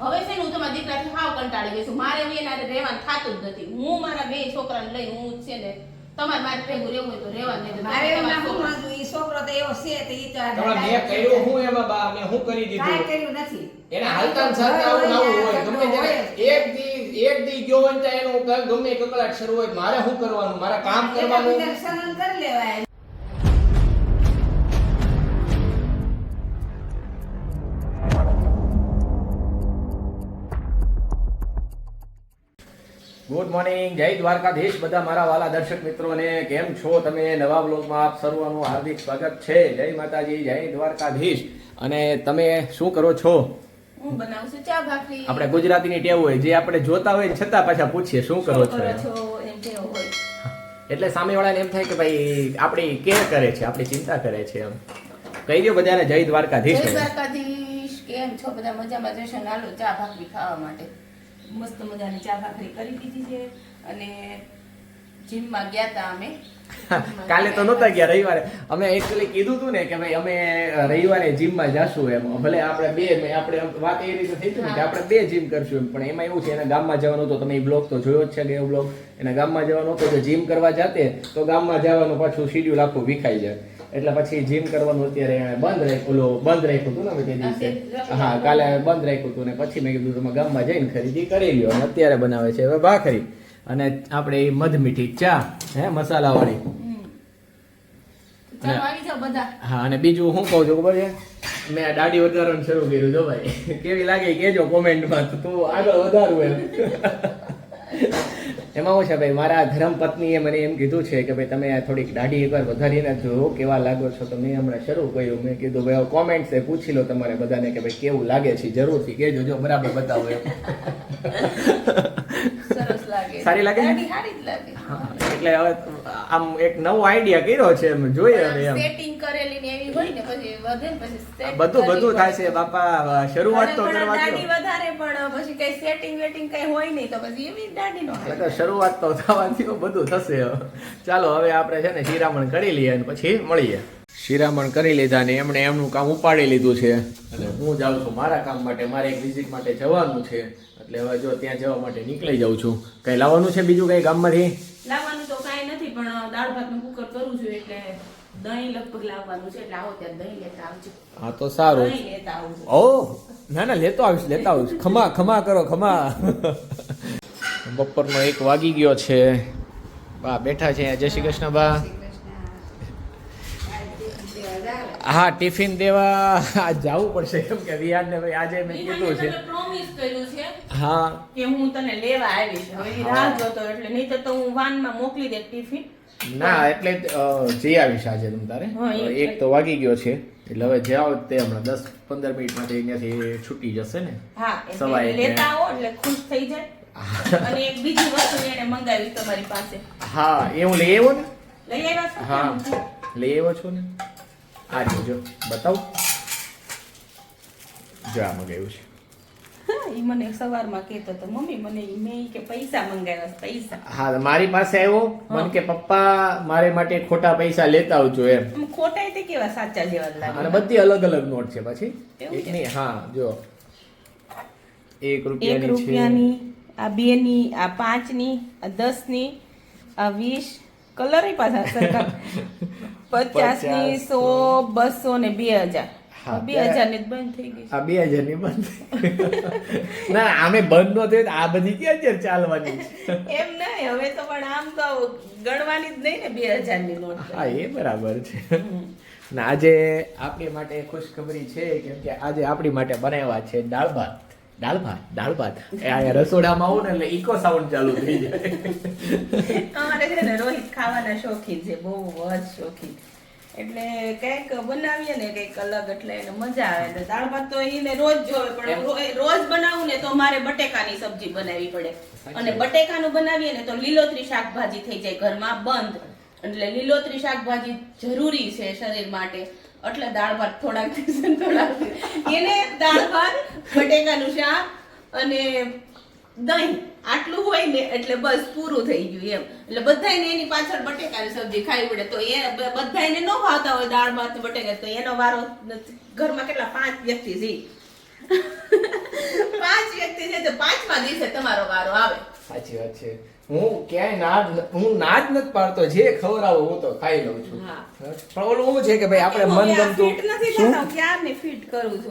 હવે છે ને હું તમારા દીકરાથી હાવ કંટાળી ગઈ છું. મારે હું એના રહેવાનું થતું જ નથી. હું મારા બે છોકરાને લઈ હું છે ને તમારે મારે ભેગું રહેવું હોય તો રહેવાનું નહીં મારે છોકરા- તો એવો છે તો ઈ તો મેં કર્યું હું એમાં બા મેં હું કરી કાંઈ દીધું કર્યું નથી. એને હાલતા ચાલતા આવું ને હોય ગમે ત્યારે એક દી એક દી ગયો હોય ત્યાં એનું ગમે કકળાટ શરૂ હોય મારે શું કરવાનું? મારે કામ કરવાનું? સહન કરી લેવાય. ગુડ મોર્નિંગ જય દ્વારકાધીશ. બધા મારા વાલા દર્શક મિત્રોને કેમ છો તમે? નવા બ્લોગમાં આપ સર્વનું હાર્દિક સ્વાગત છે. જય માતાજી જય દ્વારકાધીશ. અને તમે શું કરો છો? આપણે ગુજરાતીની ટેવ હોય. જે આપણે જોતા હોય છતાં પાછા પૂછીએ શું કરો છો એટલે સામેવાળાને એમ થાય કે ભાઈ આપણી કેર કરે છે આપણી ચિંતા કરે છે એમ. કહી દો બધાને જય દ્વારકાધીશ દ્વારકાધીશ. કેમ છો? બધા મજામાં જશે હાલો ચા ભાખરી ખાવા માટે. મસ્ત મજાની ચા ભાખરી કરી દીધી છે અને જીમમાં ગયા હતા અમે. કાલે તો નહોતા ગયા રવિવારે. અમે એકચુઅલી કીધું હતું ને કે ભાઈ અમે રવિવારે જીમમાં જાશું એમ. ભલે આપણે બે આપણે વાત એ રીતે થઈ હતી કે આપણે બે જીમ કરશું એમ. પણ એમાં એવું છે એના ગામમાં જવાનું તો તમે એ બ્લોગ તો જોયો જ છે કે એવો બ્લોગ. એના ગામમાં જવાનું તો જીમ કરવા જાતે તો ગામમાં જવાનું પાછું શિડ્યુલ આખું વિખાઈ જાય. એટલે પછી જીમ કરવાનું અત્યારે એણે બંધ રાખ્યું ઓલો બંધ રાખ્યું હતું ને તે દિવસે. હા કાલે બંધ રાખ્યું હતું ને પછી મેં કીધું તમે ગામમાં જઈને ખરીદી કરી લ્યો અને અત્યારે બનાવે છે હવે ભાખરી અને આપણે એ મધ મીઠી ચા હે મસાલાવાળી. જાઓ બધા. હા અને બીજું હું કહું છું ખબર છે? મેં દાઢી વધારવાનું શરૂ કર્યું જો ભાઈ. કેવી લાગે? કેજો કોમેન્ટમાં તો આગળ વધારવું એમ. એમાં શું છે ભાઈ મારા ધર્મ પત્નીએ મને એમ કીધું છે કે ભાઈ તમે આ થોડીક દાઢી એકવાર વધારીને જો કેવા લાગો છો તો મેં હમણાં શરૂ કર્યું. મેં કીધું ભાઈ કોમેન્ટ છે પૂછી લો તમારે બધાને કે ભાઈ કેવું લાગે છે? જરૂરથી કહેજો જો બરાબર બતાવો એમ. સરસ લાગે. સારી લાગે? સારી લાગે. હા, એટલે હવે આમ એક નવો આઈડિયા કર્યો છે એમ જોઈએ હવે એમ. સેટિંગ કરેલી ને એવી હોય ને પછી વધે ને પછી બધું બધું. થાય છે બાપા શરૂઆત તો કરવા દાઢી વધારે પણ પછી કઈ સેટિંગ વેટિંગ કઈ હોય નહીં તો પછી એવી દાઢી નો એટલે શરૂઆત તો થવાથી બધું થશે ચાલો હવે આપણે છે ને શિરામણ કરી લઈએ અને પછી મળીએ. શિરામણ કરી લીધા ને એમણે એમનું કામ ઉપાડી લીધું છે. અને હું જાઉં છું મારા કામ માટે મારે એક વિઝિટ માટે જવાનું છે. એટલે હવે જો ત્યાં જવા માટે નીકળી જાઉં છું. કઈ લાવવાનું છે બીજું કઈ ગામમાંથી? લાવવાનું તો કાંઈ નથી પણ દાળ ભાતનું કુકર કરવું જોઈએ એટલે દહીં લગભગ લાવવાનું છે. એટલે આવો ત્યાં દહીં લેતા આવજો. હા તો સારું. દહીં લેતા આવજો. ઓ ના ના લેતો આવીશ લેતા આવીશ. ખમા ખમા કરો ખમા. બપોરનો એક વાગી ગયો છે. બા બેઠા છે જય શ્રી કૃષ્ણ બા. હા ટિફિન દેવા. આજ જવું પડશે. કેમ કે વિહારને ભાઈ આજે મેં કીધું છે. પ્રોમિસ કર્યું છે હા. કે હું તને લેવા આવીશ. હવે રાહ જોતો એટલે નહીં તો હું વાનમાં મોકલી દે ટિફિન. ના એટલે જઈ આવીશ આજે તમ તારે. એક તો વાગી ગયો છે. એટલે હવે જાઓ તે હમણાં દસ પંદર મિનિટમાંથી અહીંયાથી છૂટી જશે ને. હા સવારે. લેતા આવો એટલે ખુશ થઈ જાય. અને એક બીજી વસ્તુ એને મંગાવી તમારી પાસે. હા એવું લઈ આવ્યો ને? લઈ આવ્યા છો? હા. લઈ આવ્યો છો ને? આ જોજો બતાવું. જો આ મગાવ્યું છે. મને સવારમાં કહેતો તો મમ્મી મને મેં કે પૈસા મંગાવ્યા પૈસા. હા મારી પાસે આવ્યો. મને કે પપ્પા મારે માટે ખોટા પૈસા લેતા આવજો એમ. ખોટા તે કેવા સાચા જેવા લાગે? અને બધી અલગ અલગ નોટ છે પછી. એક છે? ની હા જો. એક એક રૂપિયાની છે. રૂપિયાની આ બે ની આ પાંચની આ દસની આ વીસ કલર પાછા સરકાર પચાસની સો. બસો ને બે હજાર. બે ત્યારે- હજારની બંધ થઈ ગઈ આ બે હજારની બંધ ના આમે બંધ નો થયો આ બધી ક્યાં અત્યારે ચાલવાની. એમ નહીં હવે તો પણ આમ તો ગણવાની જ નહીં ને બે હજારની નોટ હા એ બરાબર છે. ના આજે આપણી માટે ખુશખબરી છે કેમ કે આજે આપણી માટે બનાવ્યા છે દાળ ભાત. દાળ ભાત? દાળ ભાત. એ અહીંયા રસોડામાં આવું ને એટલે ઇકો સાઉન્ડ ચાલુ થઈ જાય. અમારે છે ને રોહિત ખાવાના શોખીન છે બહુ જ શોખીન. એટલે કંઈક બનાવીએ ને કંઈક અલગ એટલે એને મજા આવે. એટલે દાળ ભાત તો એને રોજ જોવે પણ રોજ બનાવું ને તો મારે બટેકાની સબ્જી બનાવવી પડે. અને બટેકાનું બનાવીએ ને તો લીલોતરી શાકભાજી થઈ જાય ઘરમાં બંધ. એટલે લીલોતરી શાકભાજી જરૂરી છે શરીર માટે. એટલે દાળ ભાત થોડાક થોડાક એને દાળ ભાત બટેકાનું શાક અને દહીં આટલું હોય ને એટલે બસ પૂરું થઈ ગયું એમ. એટલે બધાયને એની પાછળ બટેકાની સબ્જી ખાવી પડે. તો એ બ- બધાયને ન ભાવતા હોય દાળ ભાત બટેકા તો એનો વારો ઘરમાં કેટલા? પાંચ વ્યક્તિ છે. પાંચ તો પાંચમા દિવસે તમારો વારો આવે. સાચી વાત છે. હું ક્યાંય ના હું ના જ નથી પાડતો. જે ખવડાવું હું તો ખાઈ લઉં છું. પણ ઓલું છે કે ભાઈ આપણે મન ગમતું છું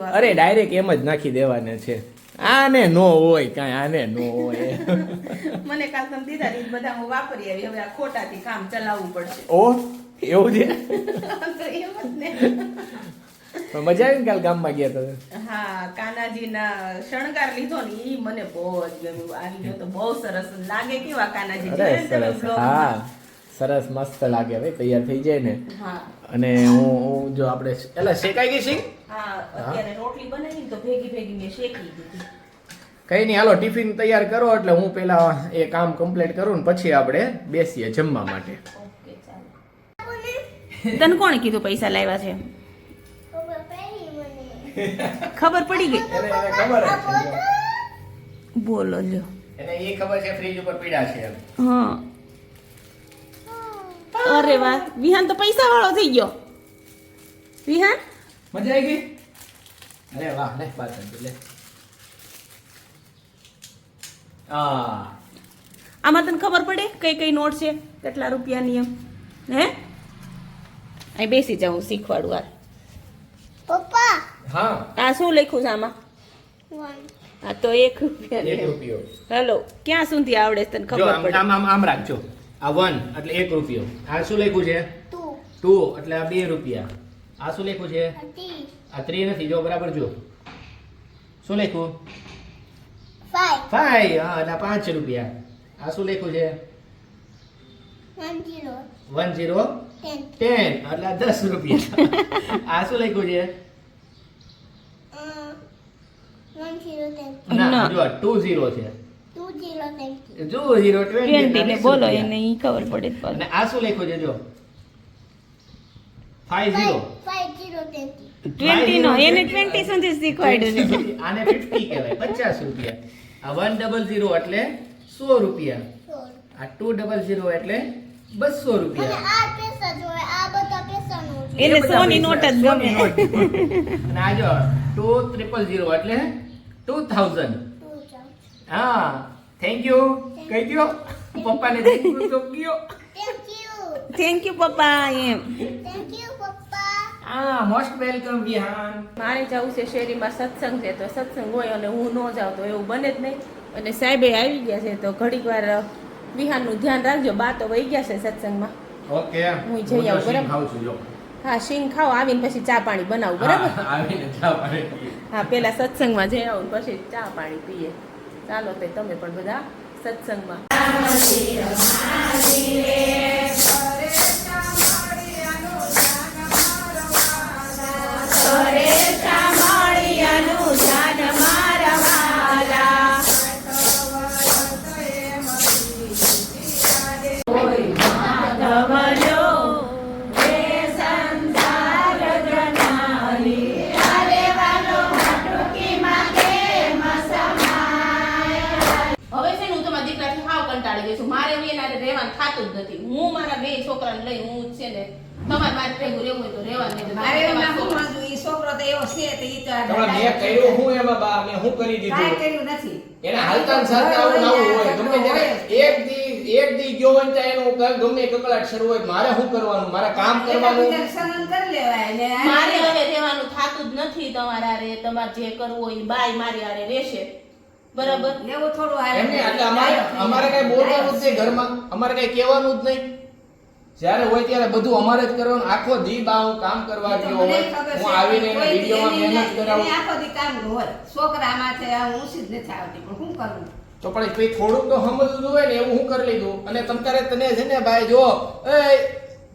અરે ડાયરેક્ટ એમ જ નાખી દેવાના છે. આને નો હોય કાંઈ આને નો હોય. મને કાલ તમે દીધા રીત બધા હું વાપરી આવી હવે આ ખોટાથી કામ ચલાવવું પડશે. ઓ એવું છે? મજા આવી ને કાલ ગામમાં ગયા તમે? હા કાનાજીના શણગાર લીધો ને ઈ મને બહુ જ ગમ્યું. આ ગયો તો બહુ સરસ લાગે કેવા કાનાજી. હા. સરસ મસ્ત લાગે ભાઈ તૈયાર થઈ જાય ને. અને હું હું જો આપણે એટલે શેકાઈ ગઈ સિંગ રોટલી બનાવી તો ભેગી ભેગી મેં શેકી દીધી. કઈ નહીં હાલો ટિફિન તૈયાર કરો એટલે હું પેલા એ કામ કમ્પ્લીટ કરું ને પછી આપણે બેસીએ જમવા માટે. તને કોણે કીધું પૈસા લાવ્યા છે? ખબર પડી ગઈ? ખબર જ છે. જો. બોલો લ્યો એને એ ખબર છે ફ્રીજ ઉપર પીડા છે હા. અરે વાહ વિહાન તો પૈસા વાળો થઈ ગયો વિહાન મજા આવી ગઈ અરે વાહ લે પાછળ લે આ આમાં તને ખબર પડે કઈ કઈ નોટ છે કેટલા રૂપિયાની એમ હે અહીં બેસી જાઉં હું શીખવાડું આ પપ્પા હા આ શું લખ્યું છે આમાં આ તો એક રૂપિયા રૂપિયો હેલો ક્યાં સુધી આવડે તને ખબર પડે આમ આમ આમ રાખજો આ વન એટલે એક રૂપિયો. આ શું લખ્યું છે? ટુ. એટલે આ બે રૂપિયા. આ શું લખ્યું છે? આ ત્રી. નથી જો બરાબર જો શું લખ્યું? ફાઈવ. હા એટલે પાંચ રૂપિયા. આ શું લખ્યું છે? One zero ten. એટલે દસ રૂપિયા. આ શું લખ્યું છે? ના ના. જો ટુ ઝીરો છે. જો ઝીરો ટ્વેન્ટી ને બોલો એને ઈ ખબર પડે જ અને આ શું લખ્યું છે જો? નો એને સુધી શીખવાડ્યું આને કહેવાય રૂપિયા. આ એટલે સો રૂપિયા. આ ટુ ડબલ ઝીરો એટલે બસો અને રૂપિયા આ પૈસા જોવે આ બધા પૈસા નો એને સોની નોટ જ ગમે. અને આ જો ટુ ટ્રિપલ ઝીરો એટલે ટુ થાઉઝન્ડ ટુ જાવ હા થેન્ક યુ કહી દો પપ્પાને થેન્ક યુ તો કયો થેન્ક યુ થેન્ક યુ પપ્પા એમ થેન્ક યુ પપ્પા હા મોસ્ટ વેલકમ વિહાન મારે જવું છે શેરીમાં સત્સંગ છે તો સત્સંગ હોય અને હું ન જાઉં તો એવું બને જ નહીં. અને સાહેબે આવી ગયા છે તો ઘડીક વાર વિહાનનું ધ્યાન રાખજો. બા તો વહી ગયા છે સત્સંગમાં. ઓકે. હું જઈ આવું, બરાબર? ખાઉં છું જો. હા શીંગ ખાઓ આવીને પછી ચા પાણી બનાવું બરાબર? હા, આવીને ચા પાણી હા પેલા સત્સંગમાં જઈ આવું પછી ચા પાણી પીએ. ચાલો તે તમે પણ બધા સત્સંગમાં. બા મેં હું કરી કાંઈ દીધું કર્યું નથી. એને હાલતાન ને આવું હોય. ગમે ત્યારે એક દી એક દી ગયો હોય ત્યાં એનું ગમે કકળાટ શરૂ હોય મારે શું કરવાનું? મારે કામ કરવાનું? સહન કરી લેવાય ને મારે હવે રહેવાનું થાતું જ નથી તમારા હારે. તમારે જે કરવું હોય બાય મારી હારે રહેશે. બરાબર? એવું થોડું હાલે. એટલે અમારે અમારે કઈ બોલવાનું જ નહીં ઘરમાં. અમારે કઈ કહેવાનું જ નહીં. જ્યારે હોય ત્યારે બધું અમારે જ કરવાનું. આખો દી બા હું કામ કરવા ગયો હોય. હું આવીને એને કોઈ વિડીયોમાં મહેનત કરાવું. આખો દી કામ હોય. છોકરામાં છે હું જ નથી આવતી પણ શું કરું. તો પણ કઈ થોડુંક તો સમજવું હોય ને એવું હું કરી લીધું. અને તમતારે તને છે ને ભાઈ જો એ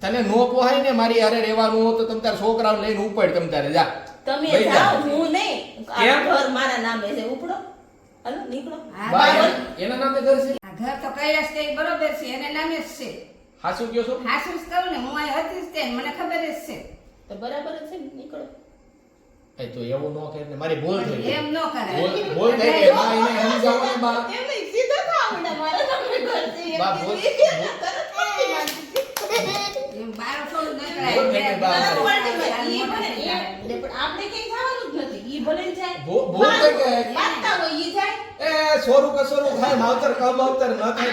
તને નો પોહાય ને મારી હારે રહેવાનું હોય તો તમ તારે લઈને ઉપડ તમ તારે જા. તમે જાઓ હું નહીં. આ ઘર મારા નામે છે ઉપડો. હાલો નીકળો. હા, એના- એના નામે ઘર છે? ઘર તો કૈલાસ તે બરોબર છે એને નામે જ છે. હાસું કયો છો? હાસુ જ કહું ને હું અહીં હતી જ તે મને ખબર જ છે. તો બરાબર જ છે ને નીકળો. એ તો એવું ન કરે ને મારી ભૂલ થઈ ગઈ. એમ ન કરે. ભૂલ થઈ ગઈ. બા એને સમજાવવાનું બા એમ નહીં, સીધો થાવ ને મારા ઘર છે બા, બોલ, તરત પકડી નાખી. એમ બારો થોડું ન બોલ થઈ બા. તરત કરાય ઈ ભલે આપણે કઈ થવાનું જ નથી. ઈ ભલે જાય. ભૂલ થઈ ગઈ. વાગતા હોય ઈ જાય. એ સોરું કસોરું થાય માવતર કમ માવતર ન થાય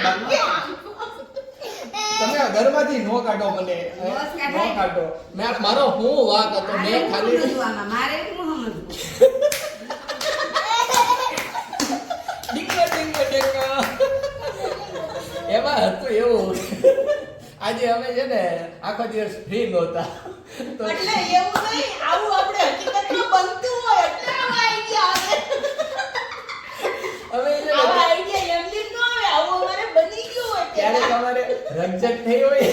તમે ઘરમાંથી નો કાઢો મને નો કાઢો મેં મારો હું વાક હતો મેં ખાલી? મારે સમજવું? ડીંગા. એમાં હતું એવું આજે અમે છે ને આખો દિવસ ફ્રી નહોતા તો એટલે એવું નહીં આવું આપણે હકીકતમાં બનતું હોય એટલે આઈડિયા આવે અમે છે ને આવા આઈડિયા એમની જ ન આવે આવું અમારે બની ગયું હોય ત્યારે ત્યારે. તમારે રંજક થઈ હોય.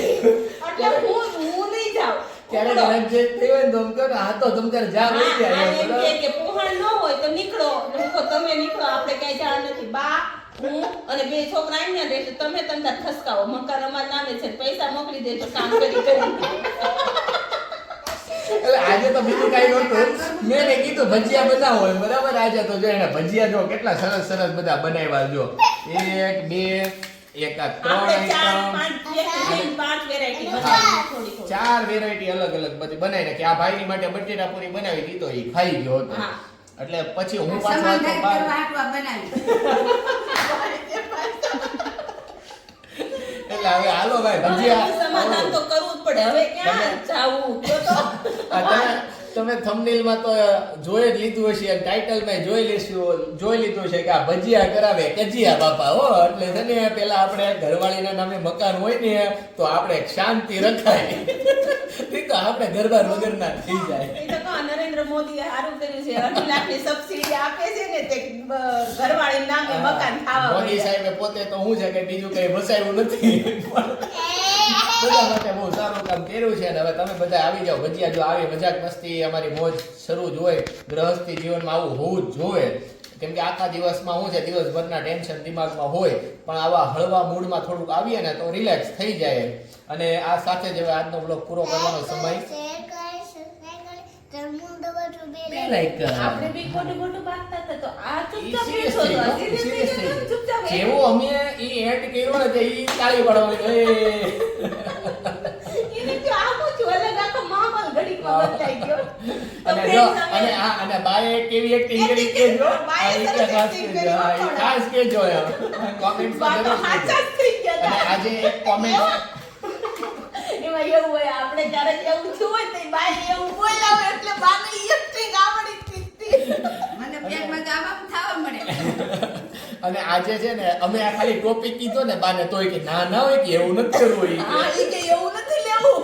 એટલે હું હું નહીં જાઉં. ત્યારે રંજક થઈ હોય તો આમ કહો તો તમ તારે જા વહી હા, જાય એમ કે પોહણ ન હોય તો નીકળો. હું તમે નીકળો આપણે ક્યાંય જવાનું નથી. બા હું અને બે છોકરા અહીંયા રહેશે તમે તમને ખસકાવો. મકાન અમારા નામે છે પૈસા મોકલી દેજો કામ કરી કરી. એટલે આજે તો બીજું કઈ નહોતું. મેં એને કીધું ભજીયા બનાવો હોય બરાબર? આજે તો જો એને ભજીયા જો કેટલા સરસ સરસ બધા બનાવ્યા જો. એક બે એક આ ચાર ત્રણ ચાર વેરાયટી અલગ અલગ બધી બનાવી રાખી આ ભાઈની માટે બટેટા પૂરી બનાવી દીધો એ ખાઈ ગયો હતો. એટલે પછી હું પાછો. એટલે હવે હાલો ભાઈ હવે સમાધાન તો કરવું જ પડે. હવે ક્યાં જાવું? તો તો આ તમે થંબનેલમાં માં તો જોઈ જ લીધું હશે અને title માં જોઈ લેશું જોઈ લીધું છે કે આ ભજીયા કરાવે કજીયા બાપા હો એટલે છે ને પેલા આપણે ઘરવાળીના નામે મકાન હોય ને તો આપણે શાંતિ રખાય. નહીં તો આપણે ઘરબાર વગરના થઈ જાય. નરેન્દ્ર મોદી સારું કર્યું છે. અઢી લાખની સબસિડી આપે છે ને તે ઘરવાળી નામે મકાન ખાવા મોદી. સાહેબે પોતે તો હું છે કે બીજું કઈ વસાયું નથી. બધા માટે બહુ સારું કામ કર્યું છે અને હવે તમે બધા આવી જાઓ. ભજીયા જો આવી, મજાક મસ્તી, અમારી મોજ શરૂ જ હોય. ગ્રહસ્થી જીવનમાં આવું હોવું જ જોઈએ. કેમ કે આખા દિવસમાં શું છે, દિવસભરના ટેન્શન દિમાગમાં હોય, પણ આવા હળવા મૂડમાં થોડુંક આવીએ ને તો રિલેક્સ થઈ જાય. અને આ સાથે જ હવે આજનો બ્લોગ પૂરો કરવાનો સમય. આપણે બી ખોટું ખોટું હતા તો આ ચૂપચાપ ચૂપચાપ. અમે ઈ એડ કર્યો ને તે ઈ તાળી પાડવાની એ. એને જો આખું છું, અલગ આખો માહોલ ઘડીકમાં બદલાઈ ગયો. અને જો અને આ અને બાએ કેવી એક્ટિંગ કરી બાએ ખાસ કોમેન્ટ્સમાં તો હાચા થઈ ગયા આજે એક કોમેન્ટ એમાં એવું હોય આપણે જ્યારે એવું થયું હોય તો બાએ એવું બોલાવે એટલે બાને અને આજે છે ને અમે આ ખાલી ટોપિક કીધો ને બાને તોય કે ના ના હોય કે એવું નથી કરવું કે એવું નથી લેવું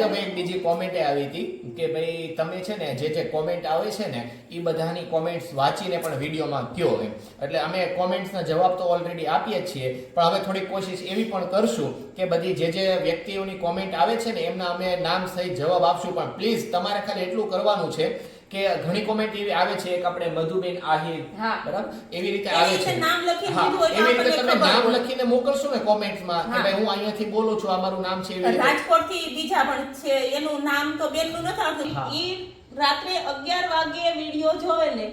ભાઈ એક બીજી કોમેન્ટ આવી હતી કે ભાઈ તમે છે ને જે જે કોમેન્ટ આવે છે ને એ બધાની કોમેન્ટ્સ વાંચીને પણ વિડીયોમાં કયો એમ. એટલે અમે કોમેન્ટ્સના જવાબ તો ઓલરેડી આપીએ છીએ, પણ હવે થોડી કોશિશ એવી પણ કરશું કે બધી જે જે વ્યક્તિઓની કોમેન્ટ આવે છે ને, એમના અમે નામ સહિત જવાબ આપશું. પણ પ્લીઝ તમારે ખાલી એટલું કરવાનું છે કે ઘણી કોમેન્ટ એવી આવે છે કે આપણે મધુબેન આહિર બરાબર? એવી રીતે આવે છે. નામ લખી એવી રીતે તમે નામ લખીને મોકલશો ને કોમેન્ટમાં કે હા. ભાઈ હું અહીંયાથી બોલું છું આ મારું નામ છે રાજકોટથી બીજા પણ છે એનું નામ તો બેનનું નથી આવતું. એ ઈ રાત્રે અગિયાર વાગે વીડિયો જોવે ને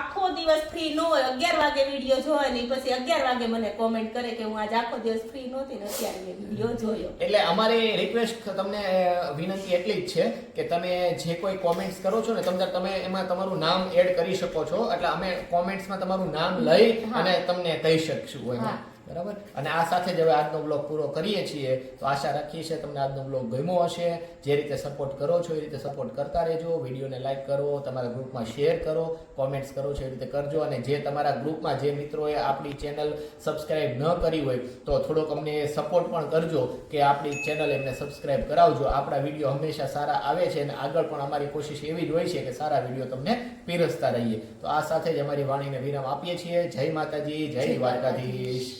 આખો દિવસ ફ્રી ન હોય. અગિયાર વાગે વીડિયો જોવે ને પછી અગિયાર વાગે મને કોમેન્ટ કરે કે હું આજ આખો દિવસ ફ્રી નહોતી ને અત્યારે મેં વીડિયો જોયો. એટલે અમારી રિક્વેસ્ટ તમને વિનંતી એટલી જ છે કે તમે જે કોઈ કોમેન્ટ્સ કરો છો ને તમને તમે એમાં તમારું નામ એડ કરી શકો છો. એટલે અમે કોમેન્ટ્સમાં તમારું નામ લઈ અને તમને કહી શકશું એમ. બરાબર? અને આ સાથે જ હવે આજનો બ્લોગ પૂરો કરીએ છીએ. તો આશા રાખીએ છીએ તમને આજનો બ્લોગ ગમ્યો હશે. જે રીતે સપોર્ટ કરો છો એ રીતે સપોર્ટ કરતા રહેજો. વિડીયોને લાઇક કરો તમારા ગ્રુપમાં શેર કરો કોમેન્ટ્સ કરો છો એ રીતે કરજો. અને જે તમારા ગ્રુપમાં જે મિત્રોએ આપણી ચેનલ સબસ્ક્રાઇબ ન કરી હોય તો થોડોક અમને સપોર્ટ પણ કરજો કે આપણી ચેનલ એમને સબસ્ક્રાઇબ કરાવજો. આપણા વીડિયો હંમેશા સારા આવે છે અને આગળ પણ અમારી કોશિશ એવી જ હોય છે કે સારા વીડિયો તમને પીરસતા રહીએ. તો આ સાથે જ અમારી વાણીને વિરામ આપીએ છીએ. જય માતાજી જય દ્વારકાધીશ.